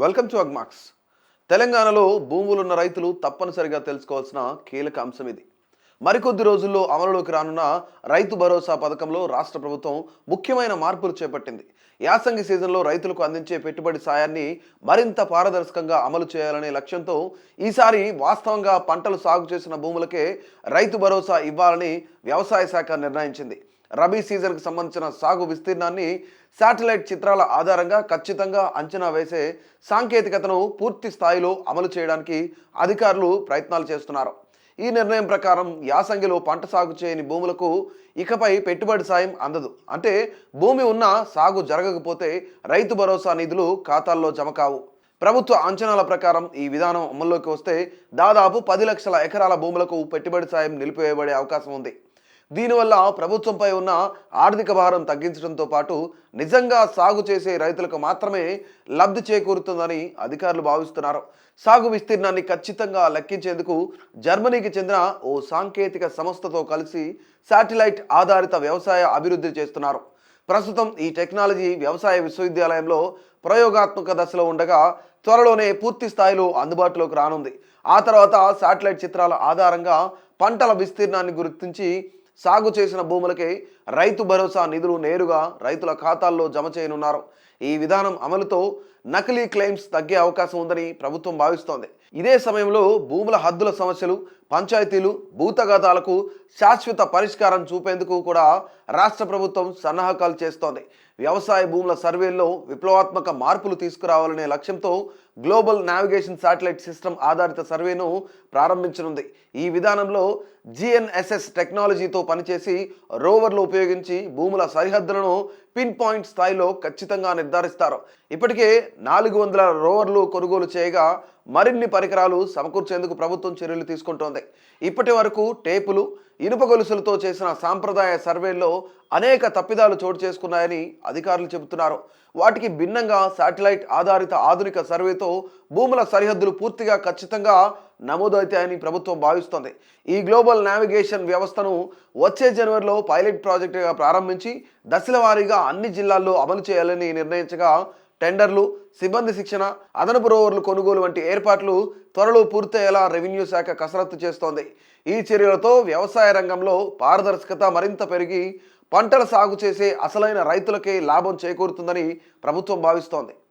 Welcome to Agmax. తెలంగాణలో భూములున్న రైతులు తప్పనిసరిగా తెలుసుకోవాల్సిన కీలక అంశం ఇది. మరికొద్ది రోజుల్లో అమలులోకి రానున్న రైతు భరోసా పథకంలో రాష్ట్ర ప్రభుత్వం ముఖ్యమైన మార్పులు చేపట్టింది. యాసంగి సీజన్లో రైతులకు అందించే పెట్టుబడి సాయాన్ని మరింత పారదర్శకంగా అమలు చేయాలనే లక్ష్యంతో ఈసారి వాస్తవంగా పంటలు సాగు చేసిన భూములకే రైతు భరోసా ఇవ్వాలని వ్యవసాయ శాఖ నిర్ణయించింది. రబీ సీజన్కు సంబంధించిన సాగు విస్తీర్ణాన్ని శాటిలైట్ చిత్రాల ఆధారంగా ఖచ్చితంగా అంచనా వేసే సాంకేతికతను పూర్తి స్థాయిలో అమలు చేయడానికి అధికారులు ప్రయత్నాలు చేస్తున్నారు. ఈ నిర్ణయం ప్రకారం యాసంగిలో పంట సాగు చేయని భూములకు ఇకపై పెట్టుబడి సాయం అందదు. అంటే భూమి ఉన్నా సాగు జరగకపోతే రైతు భరోసా నిధులు ఖాతాల్లో జమ కావు. ప్రభుత్వ అంచనాల ప్రకారం ఈ విధానం అమల్లోకి వస్తే దాదాపు పది లక్షల ఎకరాల భూములకు పెట్టుబడి సాయం నిలిపివేయబడే అవకాశం ఉంది. దీనివల్ల ప్రభుత్వంపై ఉన్న ఆర్థిక భారం తగ్గించడంతో పాటు నిజంగా సాగు చేసే రైతులకు మాత్రమే లబ్ధి చేకూరుతుందని అధికారులు భావిస్తున్నారు. సాగు విస్తీర్ణాన్ని ఖచ్చితంగా లెక్కించేందుకు జర్మనీకి చెందిన ఓ సాంకేతిక సంస్థతో కలిసి శాటిలైట్ ఆధారిత వ్యవసాయ అభివృద్ధి చేస్తున్నారు. ప్రస్తుతం ఈ టెక్నాలజీ వ్యవసాయ విశ్వవిద్యాలయంలో ప్రయోగాత్మక దశలో ఉండగా త్వరలోనే పూర్తి స్థాయిలో అందుబాటులోకి రానుంది. ఆ తర్వాత శాటిలైట్ చిత్రాల ఆధారంగా పంటల విస్తీర్ణాన్ని గుర్తించి సాగు చేసిన భూములకే రైతు భరోసా నిధులు నేరుగా రైతుల ఖాతాల్లో జమ చేయనున్నారు. ఈ విధానం అమలుతో నకిలీ క్లెయిమ్స్ తగ్గే అవకాశం ఉందని ప్రభుత్వం భావిస్తోంది. ఇదే సమయంలో భూముల హద్దుల సమస్యలు పంచాయతీలు భూతగతాలకు శాశ్వత పరిష్కారం చూపేందుకు కూడా రాష్ట్ర ప్రభుత్వం సన్నాహకాలు చేస్తోంది. వ్యవసాయ భూముల సర్వేల్లో విప్లవాత్మక మార్పులు తీసుకురావాలనే లక్ష్యంతో గ్లోబల్ నావిగేషన్ శాటిలైట్ సిస్టమ్ ఆధారిత సర్వేను ప్రారంభించనుంది. ఈ విధానంలో జిఎన్ఎస్ఎస్ టెక్నాలజీతో పనిచేసి రోవర్లు ఉపయోగించి భూముల సరిహద్దులను పిన్ పాయింట్ స్థాయిలో ఖచ్చితంగా నిర్ధారిస్తారు. ఇప్పటికే నాలుగు వందల రోవర్లు కొనుగోలు చేయగా మరిన్ని పరికరాలు సమకూర్చేందుకు ప్రభుత్వం చర్యలు తీసుకుంటోంది. ఇప్పటి వరకు టేపులు ఇనుప గొలుసులతో చేసిన సాంప్రదాయ సర్వేల్లో అనేక తప్పిదాలు చోటు చేసుకున్నాయని అధికారులు చెబుతున్నారు. వాటికి భిన్నంగా శాటిలైట్ ఆధారిత ఆధునిక సర్వేతో భూముల సరిహద్దులు పూర్తిగా ఖచ్చితంగా నమోదవుతాయని ప్రభుత్వం భావిస్తోంది. ఈ గ్లోబల్ నావిగేషన్ వ్యవస్థను వచ్చే జనవరిలో పైలట్ ప్రాజెక్టుగా ప్రారంభించి దశల వారీగా అన్ని జిల్లాల్లో అమలు చేయాలని నిర్ణయించగా టెండర్లు సిబ్బంది శిక్షణ అదనపు రోవర్లు కొనుగోలు వంటి ఏర్పాట్లు త్వరలో పూర్తయ్యేలా రెవెన్యూ శాఖ కసరత్తు చేస్తోంది. ఈ చర్యలతో వ్యవసాయ రంగంలో పారదర్శకత మరింత పెరిగి పంటల సాగు చేసే అసలైన రైతులకే లాభం చేకూరుతుందని ప్రభుత్వం భావిస్తోంది.